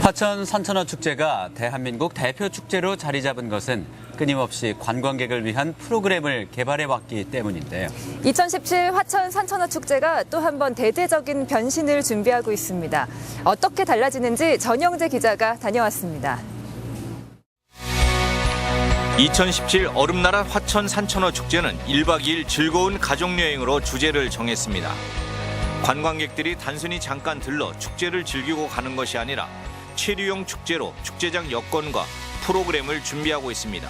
화천 산천어 축제가 대한민국 대표 축제로 자리 잡은 것은 끊임없이 관광객을 위한 프로그램을 개발해 왔기 때문인데요. 2017 화천 산천어 축제가 또 한 번 대대적인 변신을 준비하고 있습니다. 어떻게 달라지는지 전영재 기자가 다녀왔습니다. 2017 얼음나라 화천 산천어 축제는 1박 2일 즐거운 가족여행으로 주제를 정했습니다. 관광객들이 단순히 잠깐 들러 축제를 즐기고 가는 것이 아니라 체류용 축제로 축제장 여건과 프로그램을 준비하고 있습니다.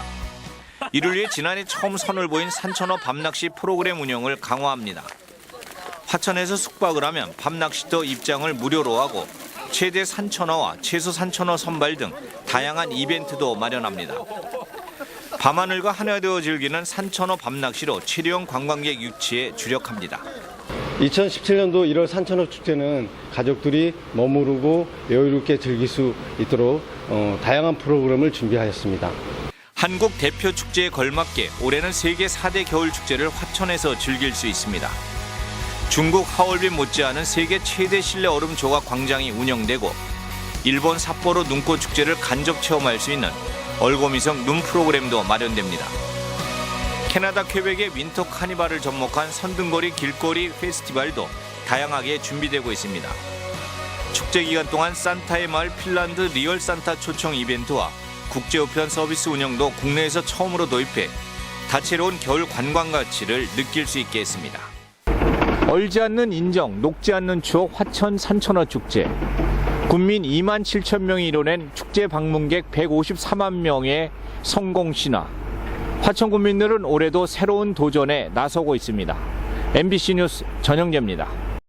이를 위해 지난해 처음 선을 보인 산천어 밤낚시 프로그램 운영을 강화합니다. 화천에서 숙박을 하면 밤낚시터 입장을 무료로 하고 최대 산천어와 최소 산천어 선발 등 다양한 이벤트도 마련합니다. 밤하늘과 하나되어 즐기는 산천어 밤낚시로 체류형 관광객 유치에 주력합니다. 2017년도 1월 산천어 축제는 가족들이 머무르고 여유롭게 즐길 수 있도록 어, 다양한 프로그램을 준비하였습니다. 한국 대표 축제에 걸맞게 올해는 세계 4대 겨울 축제를 화천에서 즐길 수 있습니다. 중국 하얼빈 못지않은 세계 최대 실내 얼음 조각 광장이 운영되고 일본 삿포로 눈꽃 축제를 간접 체험할 수 있는 얼고미성 눈 프로그램도 마련됩니다. 캐나다 퀘벡의 윈터 카니발을 접목한 선등거리 길거리 페스티벌도 다양하게 준비되고 있습니다. 축제 기간 동안 산타의 마을 핀란드 리얼 산타 초청 이벤트와 국제 우편 서비스 운영도 국내에서 처음으로 도입해 다채로운 겨울 관광 가치를 느낄 수 있게 했습니다. 얼지 않는 인정, 녹지 않는 추억 화천 산천어 축제. 국민 2만 7천 명이 이뤄낸 축제 방문객 154만 명의 성공 신화. 화천 국민들은 올해도 새로운 도전에 나서고 있습니다. MBC 뉴스 전영재입니다.